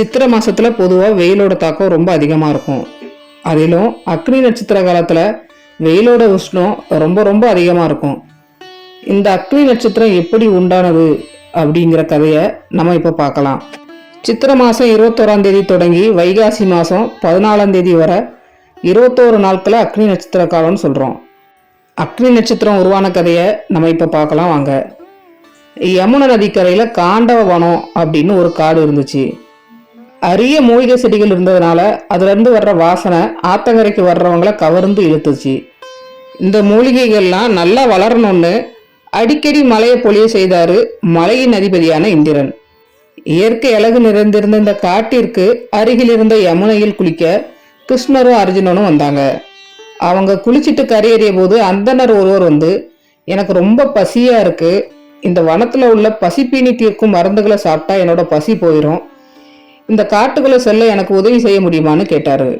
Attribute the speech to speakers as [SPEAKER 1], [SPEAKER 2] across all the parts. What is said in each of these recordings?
[SPEAKER 1] சித்திரை மாதத்தில் பொதுவாக வெயிலோட தாக்கம் ரொம்ப அதிகமாக இருக்கும். அதிலும் அக்னி நட்சத்திர காலத்தில் வெயிலோட உஷ்ணம் ரொம்ப ரொம்ப அதிகமாக இருக்கும். இந்த அக்னி நட்சத்திரம் எப்படி உண்டானது அப்படிங்கிற கதையை நம்ம இப்போ பார்க்கலாம். சித்திரை மாதம் இருபத்தோராம் தேதி தொடங்கி வைகாசி மாதம் பதினாலாம் தேதி வரை இருபத்தோரு நாட்களை அக்னி நட்சத்திர காலம்னு சொல்கிறோம் அக்னி நட்சத்திரம் உருவான கதையை நம்ம இப்போ பார்க்கலாம் வாங்க. யமுனை நதிக்கரையில் காண்டவ வனம் அப்படின்னு ஒரு காடு இருந்துச்சு. அரிய மூலிகை செடிகள் இருந்ததுனால அதுலேருந்து வர்ற வாசனை ஆத்தங்கரைக்கு வர்றவங்கள கவர்ந்து இழுத்துச்சு. இந்த மூலிகைகள்லாம் நல்லா வளரணும்னு அடிக்கடி மலையை பொழிய செய்தாரு மலையின் அதிபதியான இந்திரன். இயற்கை அழகு நிறைந்திருந்த இந்த காட்டிற்கு அருகில் இருந்த யமுனையில் குளிக்க கிருஷ்ணரும் அர்ஜுனனும் வந்தாங்க. அவங்க குளிச்சிட்டு கரையேறிய போது அந்தனர் ஒருவர் வந்து எனக்கு ரொம்ப பசியா இருக்கு. இந்த வனத்துல உள்ள பசிப்பீனி தீர்க்கும் மருந்துகளை சாப்பிட்டா என்னோட பசி போயிடும் இந்த காட்டுக்குள்ள செல்ல எனக்கு உதவி செய்ய முடியுமான்னு கேட்டாரு.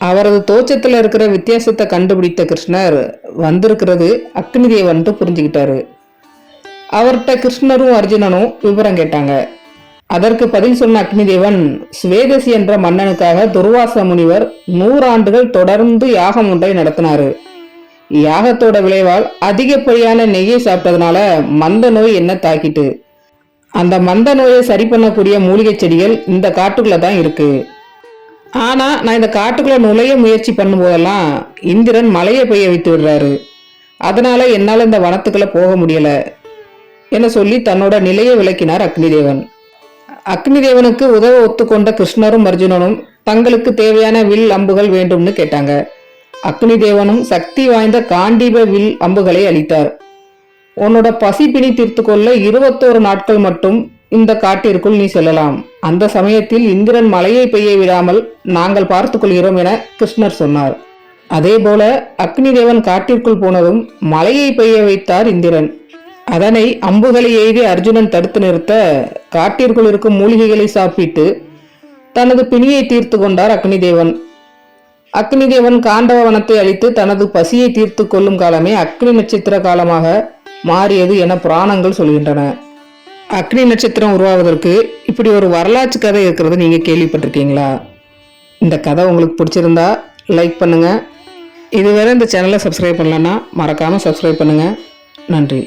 [SPEAKER 1] அவரது தோச்சத்தில் இருக்கிற வித்தியாசத்தை கண்டுபிடித்த கிருஷ்ணர் வந்திருக்கிறது அக்னி தேவன்ட்டு புரிஞ்சுக்கிட்டாரு. அவர்கிட்ட கிருஷ்ணரும் அர்ஜுனனும் விவரம் கேட்டாங்க. அதற்கு பதில் சொன்ன அக்னிதேவன் சுவேதசி என்ற மன்னனுக்காக துர்வாச முனிவர் நூறாண்டுகள் தொடர்ந்து யாகம் ஒன்றை நடத்தினாரு. யாகத்தோட விளைவால் அதிகப்படியான நெய்யை சாப்பிட்டதுனால மந்த நோய் என்ன தாக்கிட்டு அந்த மந்த நோயை சரி பண்ணக்கூடிய மூலிகை செடிகள் இந்த காட்டுக்குள்ள தான் இருக்கு. ஆனா நான் இந்த காட்டுக்குள்ள நுழைய முயற்சி பண்ணும்போதெல்லாம் இந்திரன் மலையை பெய்ய வைத்து விடுறாரு. அதனால என்னால் இந்த வனத்துக்குள்ள போக முடியல என சொல்லி தன்னோட நிலையை விளக்கினார் அக்னிதேவன். அக்னிதேவனுக்கு உதவ ஒத்துக்கொண்ட கிருஷ்ணரும் அர்ஜுனனும் தங்களுக்கு தேவையான வில் அம்புகள் வேண்டும்னு கேட்டாங்க. அக்னிதேவனும் சக்தி வாய்ந்த காண்டீப வில் அம்புகளை அளித்தார். உன்னோட பசி பிணி தீர்த்து கொள்ள இருபத்தோரு நாட்கள் மட்டும் இந்த காட்டிற்குள் நீ செல்லலாம். அந்த சமயத்தில் இந்திரன் மலையை பெய்ய விடாமல் நாங்கள் பார்த்து கொள்கிறோம் என கிருஷ்ணர் சொன்னார். அதேபோல அக்னிதேவன் காட்டிற்குள் போனதும் மலையை பெய்ய வைத்தார் இந்திரன். அதனை அம்புகளை எய்தி அர்ஜுனன் தடுத்து நிறுத்த காட்டிற்குள் இருக்கும் மூலிகைகளை சாப்பிட்டு தனது பிணியை தீர்த்து கொண்டார் அக்னிதேவன். அக்னிதேவன் காண்டவ வனத்தை அழித்து தனது பசியை தீர்த்து கொள்ளும் காலமே அக்னி நட்சத்திர காலமாக மாறியது என புராணங்கள் சொல்கின்றன. அக்னி நட்சத்திரம் உருவாவதற்கு இப்படி ஒரு வரலாற்று கதை இருக்கிறது நீங்கள் கேள்விப்பட்டிருக்கீங்களா? இந்த கதை உங்களுக்கு பிடிச்சிருந்தா லைக் பண்ணுங்கள் இதுவரை இந்த சேனலை சப்ஸ்கிரைப் பண்ணலன்னா மறக்காமல் சப்ஸ்கிரைப் பண்ணுங்கள் நன்றி.